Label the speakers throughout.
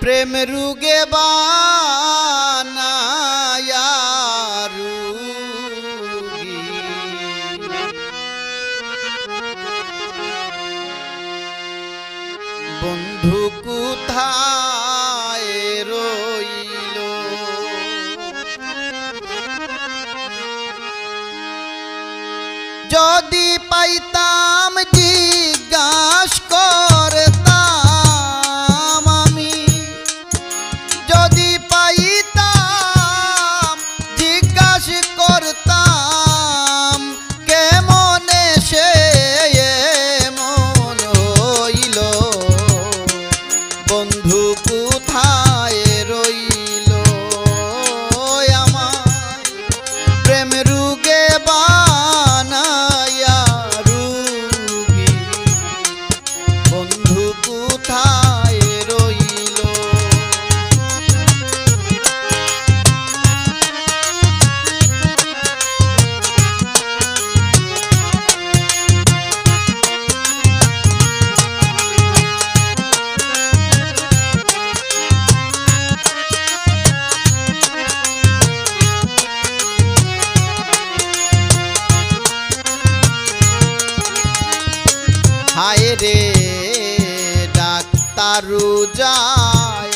Speaker 1: প্রেম রুগে বানায়ারু বন্ধু হায় রে ডাক্তারু যায়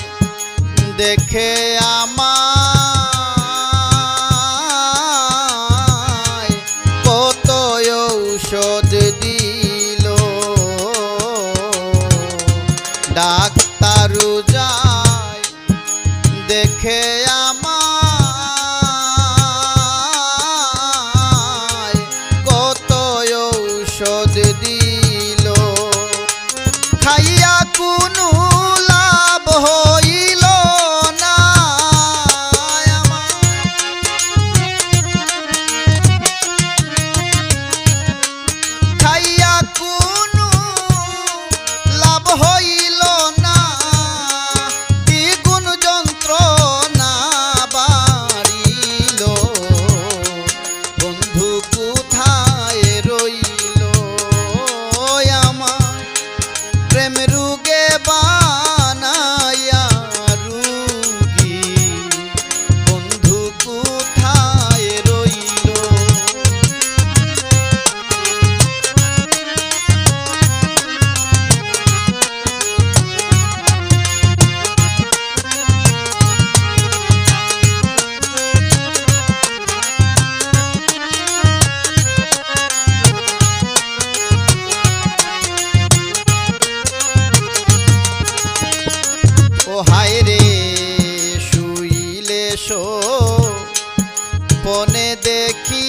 Speaker 1: দেখে আমায়। কত ঔষধ प्रेम रूगे बा। বনে দেখি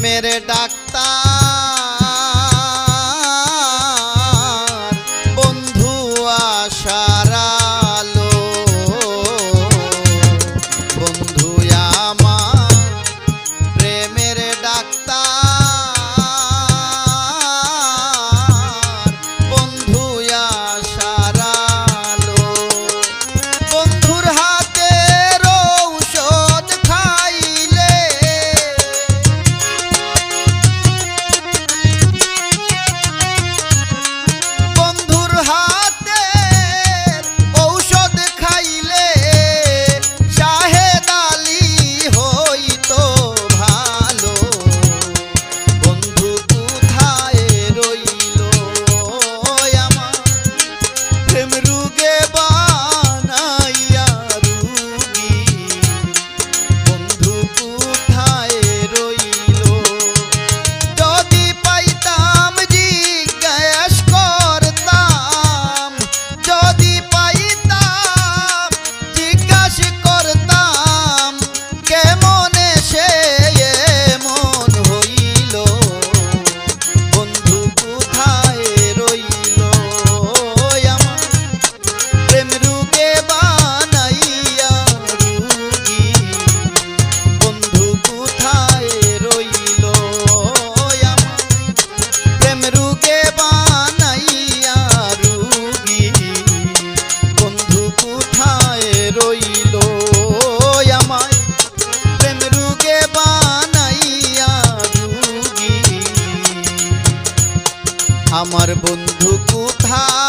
Speaker 1: मेरे আমার বন্ধু কোথায়?